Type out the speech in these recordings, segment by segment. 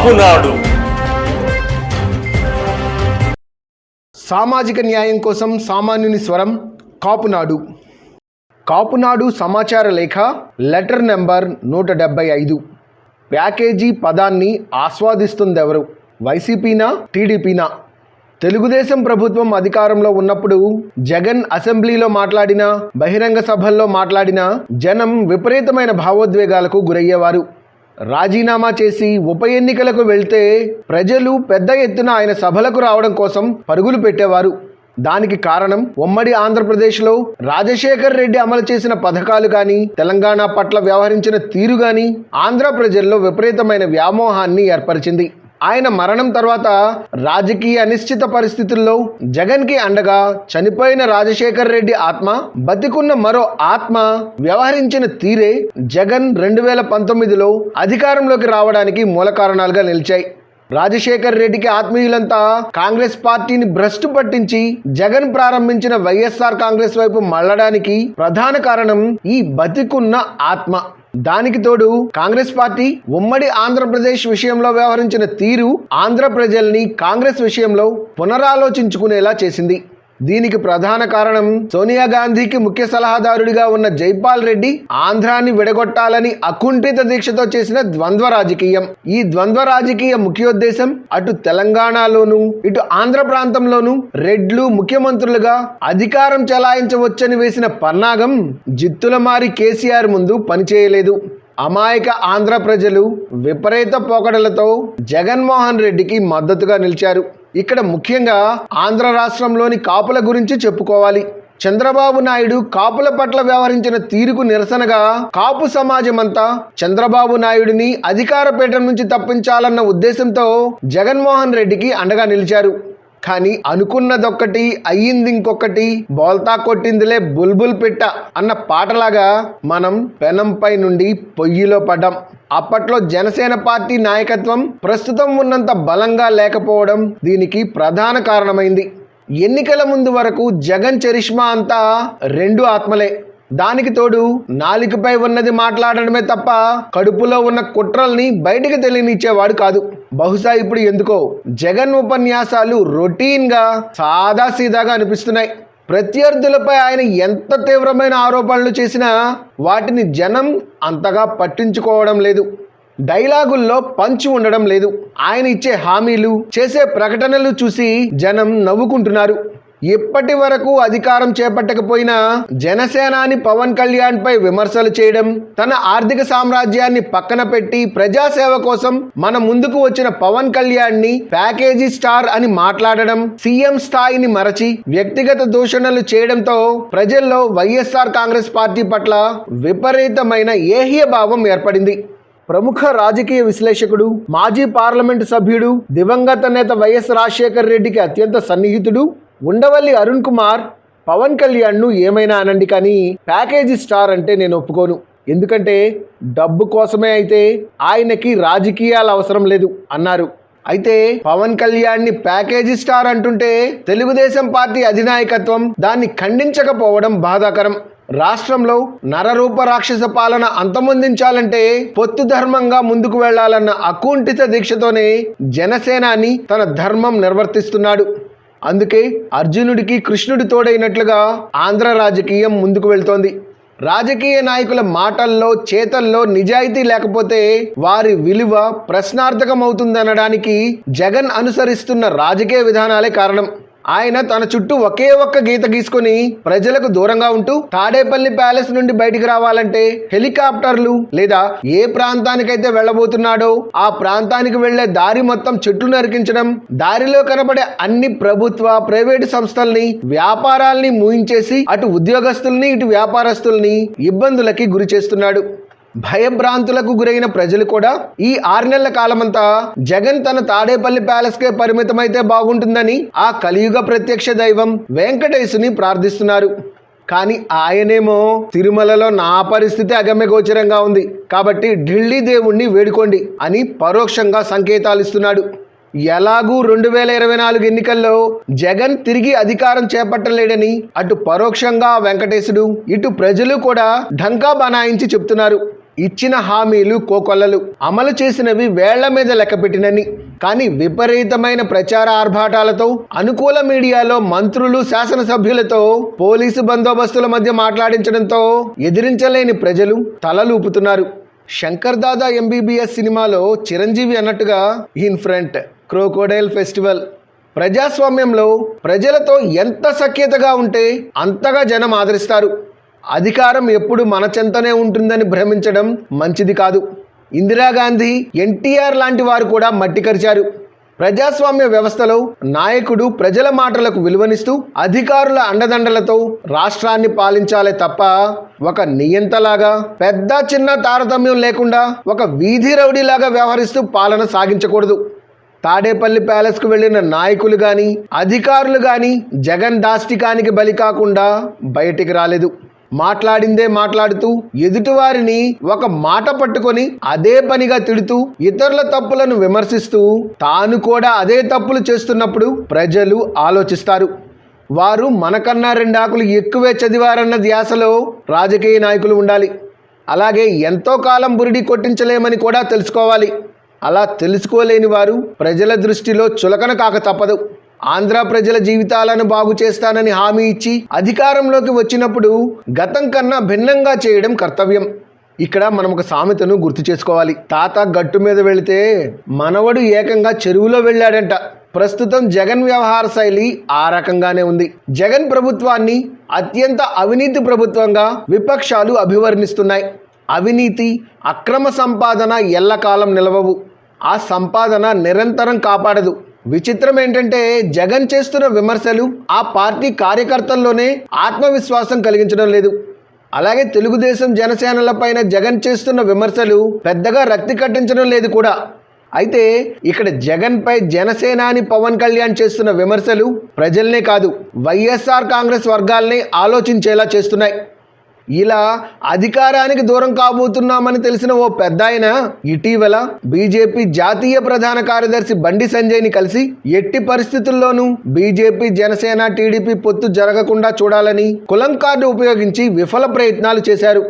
కాపునాడు సామాజిక న్యాయం కోసం సామాన్యుని స్వరం కాపునాడు. కాపునాడు సమాచార లేఖ లెటర్ నెంబర్ నూట డెబ్బై ఐదు. ప్యాకేజీ పదాన్ని ఆస్వాదిస్తుందెవరు? వైసీపీనా టీడీపీనా? తెలుగుదేశం ప్రభుత్వం అధికారంలో ఉన్నప్పుడు జగన్ అసెంబ్లీలో మాట్లాడిన బహిరంగ సభల్లో మాట్లాడిన జనం విపరీతమైన భావోద్వేగాలకు గురయ్యేవారు. రాజీనామా చేసి ఉప ఎన్నికలకు వెళ్తే ప్రజలు పెద్ద ఎత్తున ఆయన సభలకు రావడం కోసం పరుగులు పెట్టేవారు. దానికి కారణం ఉమ్మడి ఆంధ్రప్రదేశ్లో రాజశేఖర్ రెడ్డి అమలు చేసిన పథకాలు కానీ తెలంగాణ పట్ల వ్యవహరించిన తీరు కానీ ఆంధ్ర ప్రజల్లో విపరీతమైన వ్యామోహాన్ని ఏర్పరిచింది. ఆయన మరణం తర్వాత రాజకీయ అనిశ్చిత పరిస్థితుల్లో జగన్కి అండగా చనిపోయిన రాజశేఖర్ రెడ్డి ఆత్మ బతికున్న మరో ఆత్మ వ్యవహరించిన తీరే జగన్ రెండు వేల పంతొమ్మిదిలో అధికారంలోకి రావడానికి మూల కారణాలుగా నిలిచాయి. రాజశేఖర్ రెడ్డికి ఆత్మీయులంతా కాంగ్రెస్ పార్టీని భ్రష్టు పట్టించి జగన్ ప్రారంభించిన వైఎస్ఆర్ కాంగ్రెస్ వైపు మళ్ళడానికి ప్రధాన కారణం ఈ బతికున్న ఆత్మ. దానికి తోడు కాంగ్రెస్ పార్టీ ఉమ్మడి ఆంధ్రప్రదేశ్ విషయంలో వ్యవహరించిన తీరు ఆంధ్ర ప్రజల్ని కాంగ్రెస్ విషయంలో పునరాలోచించుకునేలా చేసింది. దీనికి ప్రధాన కారణం సోనియా గాంధీకి ముఖ్య సలహాదారుడిగా ఉన్న జైపాల్ రెడ్డి ఆంధ్రాన్ని విడగొట్టాలని అకుంఠిత దీక్షతో చేసిన ద్వంద్వ రాజకీయం. ఈ ద్వంద్వ రాజకీయ ముఖ్యోద్దేశం అటు తెలంగాణలోను ఇటు ఆంధ్ర ప్రాంతంలోను రెడ్లు ముఖ్యమంత్రులుగా అధికారం చెలాయించవచ్చని వేసిన పన్నాగం జిత్తుల మారి కేసీఆర్ ముందు పనిచేయలేదు. అమాయక ఆంధ్ర ప్రజలు విపరీత పోకడలతో జగన్మోహన్ రెడ్డికి మద్దతుగా నిలిచారు. ఇక్కడ ముఖ్యంగా ఆంధ్ర రాష్ట్రంలోని కాపుల గురించి చెప్పుకోవాలి. చంద్రబాబు నాయుడు కాపుల పట్ల వ్యవహరించిన తీరుకు నిరసనగా కాపు సమాజమంతా చంద్రబాబు నాయుడిని అధికార పీఠం నుంచి తప్పించాలన్న ఉద్దేశంతో జగన్మోహన్ రెడ్డికి అండగా నిలిచారు. కానీ అనుకున్నదొక్కటి అయ్యింది ఇంకొకటి బోల్తా కొట్టిందిలే బుల్బుల్ పిట్ట అన్న పాటలాగా మనం పెనంపై నుండి పొయ్యిలో పడ్డాం. అప్పట్లో జనసేన పార్టీ నాయకత్వం ప్రస్తుతం ఉన్నంత బలంగా లేకపోవడం దీనికి ప్రధాన కారణమైంది. ఎన్నికల ముందు వరకు జగన్ చరిష్మా అంతా రెండు ఆత్మలే. దానికి తోడు నాలికపై ఉన్నది మాట్లాడడమే తప్ప కడుపులో ఉన్న కుట్రల్ని బయటికి తెలియనిచ్చేవాడు కాదు. బహుశా ఇప్పుడు ఎందుకో జగన్ ఉపన్యాసాలు రొటీన్గా సాదాసీదాగా అనిపిస్తున్నాయి. ప్రత్యర్థులపై ఆయన ఎంత తీవ్రమైన ఆరోపణలు చేసినా వాటిని జనం అంతగా పట్టించుకోవడం లేదు. డైలాగుల్లో పంచు ఉండడం లేదు. ఆయన ఇచ్చే హామీలు చేసే ప్రకటనలు చూసి జనం నవ్వుకుంటున్నారు. ఇప్పటి వరకు అధికారం చేపట్టకపోయినా జనసేనాని పవన్ కళ్యాణ్ పై విమర్శలు చేయడం తన ఆర్థిక సామ్రాజ్యాన్ని పక్కన పెట్టి ప్రజాసేవ కోసం మన ముందుకు వచ్చిన పవన్ కళ్యాణ్ని ప్యాకేజీ స్టార్ అని మాట్లాడడం సీఎం స్థాయిని మరచి వ్యక్తిగత దూషణలు చేయడంతో ప్రజల్లో వైఎస్ఆర్ కాంగ్రెస్ పార్టీ పట్ల విపరీతమైన ఏహ్య భావం ఏర్పడింది. ప్రముఖ రాజకీయ విశ్లేషకుడు మాజీ పార్లమెంటు సభ్యుడు దివంగత నేత వైఎస్ రాజశేఖర్ రెడ్డికి అత్యంత సన్నిహితుడు ఉండవల్లి అరుణ్ కుమార్ పవన్ కళ్యాణ్ను ఏమైనా అనండి కానీ ప్యాకేజీ స్టార్ అంటే నేను ఒప్పుకోను. ఎందుకంటే డబ్బు కోసమే అయితే ఆయనకి రాజకీయాలు అవసరం లేదు అన్నారు. అయితే పవన్ కళ్యాణ్ని ప్యాకేజీ స్టార్ అంటుంటే తెలుగుదేశం పార్టీ అధినాయకత్వం దాన్ని ఖండించకపోవడం బాధాకరం. రాష్ట్రంలో నరరూప రాక్షస పాలన అంతమొందించాలంటే పొత్తు ధర్మంగా ముందుకు వెళ్ళాలన్న అకుంఠిత దీక్షతోనే జనసేనాని తన ధర్మం నిర్వర్తిస్తున్నాడు. అందుకే అర్జునుడికి కృష్ణుడి తోడైనట్లుగా ఆంధ్ర రాజకీయం ముందుకు వెళ్తోంది. రాజకీయ నాయకుల మాటల్లో చేతల్లో నిజాయితీ లేకపోతే వారి విలువ ప్రశ్నార్థకమవుతుందనడానికి జగన్ అనుసరిస్తున్న రాజకీయ విధానాలే కారణం. ఆయన తన చుట్టూ ఒకే ఒక్క గీత గీసుకొని ప్రజలకు దూరంగా ఉంటూ తాడేపల్లి ప్యాలెస్ నుండి బయటికి రావాలంటే హెలికాప్టర్లు లేదా ఏ ప్రాంతానికైతే వెళ్ళబోతున్నాడో ఆ ప్రాంతానికి వెళ్ళే దారి మొత్తం చెట్లు నరికించడం దారిలో కనబడే అన్ని ప్రభుత్వ ప్రైవేటు సంస్థల్ని వ్యాపారాల్ని మూయించేసి అటు ఉద్యోగస్తుల్ని ఇటు వ్యాపారస్తుల్ని ఇబ్బందులకి గురి చేస్తున్నాడు. భయభ్రాంతులకు గురైన ప్రజలు కూడా ఈ ఆరు నెలల కాలమంతా జగన్ తన తాడేపల్లి ప్యాలెస్ కే పరిమితమైతే బాగుంటుందని ఆ కలియుగ ప్రత్యక్ష దైవం వెంకటేశుని ప్రార్థిస్తున్నారు. కానీ ఆయనేమో తిరుమలలో నా పరిస్థితి అగమ్య గోచరంగా ఉంది. కాబట్టి ఢిల్లీ దేవుణ్ణి వేడుకోండి అని పరోక్షంగా సంకేతాలు ఇస్తున్నాడు. ఎలాగూ రెండు వేల ఇరవై నాలుగు ఎన్నికల్లో జగన్ తిరిగి అధికారం చేపట్టలేడని అటు పరోక్షంగా వెంకటేశుడు ఇటు ప్రజలు కూడా ఢంకా బనాయించి చెప్తున్నారు. ఇచ్చిన హామీలు కోకొల్లలు అమలు చేసినవి వేళ్ళ మీద లెక్కపెట్టినని కానీ విపరీతమైన ప్రచార ఆర్భాటాలతో అనుకూల మీడియాలో మంత్రులు శాసనసభ్యులతో పోలీసు బందోబస్తుల మధ్య మాట్లాడించడంతో ఎదిరించలేని ప్రజలు తలలూపుతున్నారు. శంకర్ దాదా ఎంబీబీఎస్ సినిమాలో చిరంజీవి అన్నట్టుగా ఇన్ ఫ్రంట్ క్రోకోడైల్ ఫెస్టివల్. ప్రజాస్వామ్యంలో ప్రజలతో ఎంత సఖ్యతగా ఉంటే అంతగా జనం ఆదరిస్తారు. అధికారం ఎప్పుడు మన చెంతనే ఉంటుందని భ్రమించడం మంచిది కాదు. ఇందిరాగాంధీ ఎన్టీఆర్ లాంటి వారు కూడా మట్టి కరిచారు. ప్రజాస్వామ్య వ్యవస్థలో నాయకుడు ప్రజల మాటలకు విలువనిస్తూ అధికారుల అండదండలతో రాష్ట్రాన్ని పాలించాలే తప్ప ఒక నియంతలాగా పెద్ద చిన్న తారతమ్యం లేకుండా ఒక వీధి రౌడీలాగా వ్యవహరిస్తూ పాలన సాగించకూడదు. తాడేపల్లి ప్యాలెస్కు వెళ్ళిన నాయకులు కానీ అధికారులు కానీ జగన్ దాష్టికానికి బలి కాకుండా బయటికి రాలేదు. మాట్లాడిందే మాట్లాడుతూ ఎదుటివారిని ఒక మాట పట్టుకొని అదే పనిగా తిడుతూ ఇతరుల తప్పులను విమర్శిస్తూ తాను కూడా అదే తప్పులు చేస్తున్నప్పుడు ప్రజలు ఆలోచిస్తారు. వారు మనకన్నా రెండాకులు ఎక్కువే చదివారన్న ధ్యాసలో రాజకీయ నాయకులు ఉండాలి. అలాగే ఎంతో కాలం బురిడి కొట్టించలేమని కూడా తెలుసుకోవాలి. అలా తెలుసుకోలేని వారు ప్రజల దృష్టిలో చులకన కాక తప్పదు. ఆంధ్ర ప్రజల జీవితాలను బాగు చేస్తానని హామీ ఇచ్చి అధికారంలోకి వచ్చినప్పుడు గతం కన్నా భిన్నంగా చేయడం కర్తవ్యం. ఇక్కడ మనం ఒక సామెతను గుర్తు చేసుకోవాలి. తాత గట్టు మీద వెళితే మనవడు ఏకంగా చెరువులో వెళ్ళాడంట. ప్రస్తుతం జగన్ వ్యవహార శైలి ఆ రకంగానే ఉంది. జగన్ ప్రభుత్వాన్ని అత్యంత అవినీతి ప్రభుత్వంగా విపక్షాలు అభివర్ణిస్తున్నాయి. అవినీతి అక్రమ సంపాదన ఎల్లకాలం నిలవవు. ఆ సంపాదన నిరంతరం కాపాడదు. విచిత్రం ఏంటంటే జగన్ చేస్తున్న విమర్శలు ఆ పార్టీ కార్యకర్తల్లోనే ఆత్మవిశ్వాసం కలిగించడం లేదు. అలాగే తెలుగుదేశం జనసేనలపైన జగన్ చేస్తున్న విమర్శలు పెద్దగా రక్తి కట్టించడం లేదు కూడా. అయితే ఇక్కడ జగన్పై జనసేనాని పవన్ కళ్యాణ్ చేస్తున్న విమర్శలు ప్రజల్నే కాదు వైఎస్ఆర్ కాంగ్రెస్ వర్గాల్ని ఆలోచించేలా చేస్తున్నాయి. ఇలా అధికారానికి దూరం కాబోతున్నామని తెలిసిన ఓ పెద్ద ఆయన ఇటీవల బీజేపీ జాతీయ ప్రధాన కార్యదర్శి బండి సంజయ్ని కలిసి ఎట్టి పరిస్థితుల్లోనూ బీజేపీ జనసేన టీడీపీ పొత్తు జరగకుండా చూడాలని కులం కార్డు ఉపయోగించి విఫల ప్రయత్నాలు చేశారు.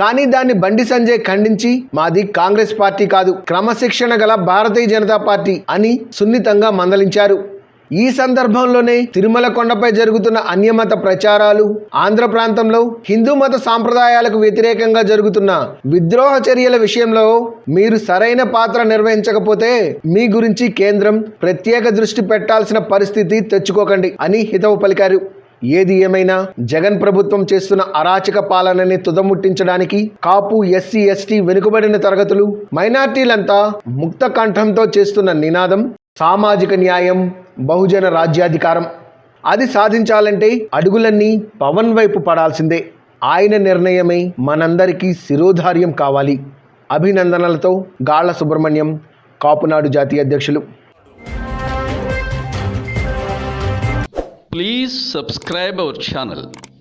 కానీ దాన్ని బండి సంజయ్ ఖండించి మాది కాంగ్రెస్ పార్టీ కాదు క్రమశిక్షణ గల భారతీయ జనతా పార్టీ అని సున్నితంగా మందలించారు. ఈ సందర్భంలోనే తిరుమల కొండపై జరుగుతున్న అన్యమత ప్రచారాలు ఆంధ్ర ప్రాంతంలో హిందూ మత సాంప్రదాయాలకు వ్యతిరేకంగా జరుగుతున్న విద్రోహ చర్యల విషయంలో మీరు సరైన పాత్ర నిర్వహించకపోతే మీ గురించి కేంద్రం ప్రత్యేక దృష్టి పెట్టాల్సిన పరిస్థితి తెచ్చుకోకండి అని హితవు పలికారు. ఏది ఏమైనా జగన్ ప్రభుత్వం చేస్తున్న అరాచక పాలనని తుదముట్టించడానికి కాపు ఎస్సీ ఎస్టీ వెనుకబడిన తరగతులు మైనార్టీలంతా ముక్త కంఠంతో చేస్తున్న నినాదం. సామాజిక న్యాయం బహుజన రాజ్యాధికారం. అది సాధించాలంటే అడుగులన్నీ పవన్ వైపు పడాల్సిందే. ఆయన నిర్ణయమే మనందరికీ శిరోధార్యం కావాలి. అభినందనలతో గాళ్ళ సుబ్రహ్మణ్యం కాపునాడు జాతీయ అధ్యక్షులు. Please subscribe our channel